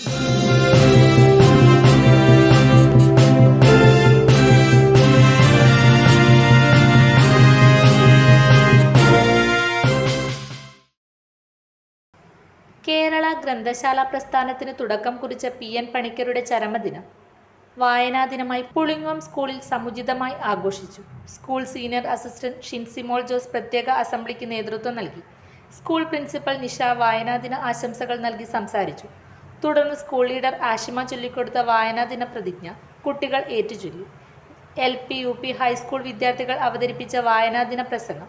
കേരള ഗ്രന്ഥശാല പ്രസ്ഥാനത്തിന് തുടക്കം കുറിച്ച പി എൻ പണിക്കരുടെ ചരമദിനം. വായനാ ദിനമായി പുളിങ്ങോം സ്കൂളിൽ സമുചിതമായി ആഘോഷിച്ചു. School senior assistant Shinsimol Jose പ്രത്യേക അസംബ്ലിക്ക് നേതൃത്വം നൽകി. സ്കൂൾ പ്രിൻസിപ്പൽ നിഷ വായനാ ദിന ആശംസകൾ നൽകി സംസാരിച്ചു. തുടർന്ന് സ്കൂൾ ലീഡർ ആഷിമ ചൊല്ലിക്കൊടുത്ത വായനാ ദിന പ്രതിജ്ഞ കുട്ടികൾ ഏറ്റുചൊല്ലി. L P U P high school വിദ്യാർത്ഥികൾ അവതരിപ്പിച്ച വായനാ ദിന പ്രസംഗം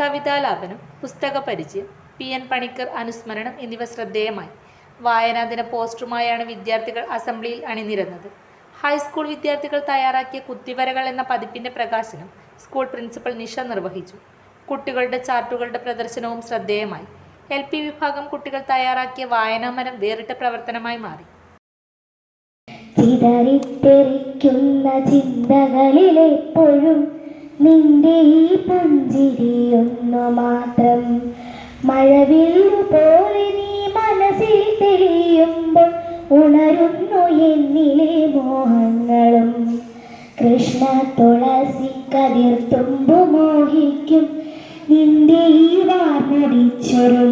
കവിതാലാപനം പുസ്തക പരിചയം പി എൻ പണിക്കർ അനുസ്മരണം എന്നിവ ശ്രദ്ധേയമായി. വായനാ ദിന പോസ്റ്ററുമായാണ് വിദ്യാർത്ഥികൾ അസംബ്ലിയിൽ അണിനിരന്നത്. ഹൈസ്കൂൾ വിദ്യാർത്ഥികൾ തയ്യാറാക്കിയ കുത്തിവരകൾ എന്ന പതിപ്പിന്റെ പ്രകാശനം സ്കൂൾ പ്രിൻസിപ്പൽ നിഷ നിർവഹിച്ചു. കുട്ടികളുടെ ചാർട്ടുകളുടെ പ്രദർശനവും ശ്രദ്ധേയമായി. എൽ പി വിഭാഗം കുട്ടികൾ തയ്യാറാക്കിയ വായനാമരം വേറിട്ട പ്രവർത്തനമായി മാറി. ചിതറിത്തെറിക്കുന്ന ചിന്തകളിലെപ്പോഴും നിന്റെ ഈ പുഞ്ചിരിയൊന്നു മാത്രം. മഴവില്ലു പോലെ നീ മനസ്സിൽ തെളിയുമ്പോൾ ഉണരുന്നു എന്നിലെ മോഹങ്ങളും. കൃഷ്ണ തുളസി കതിർത്തുമ്പു മോഹിക്കും. നിന്റെ ഈ വാർന്നടിച്ചൊരുളിലെത്താൻ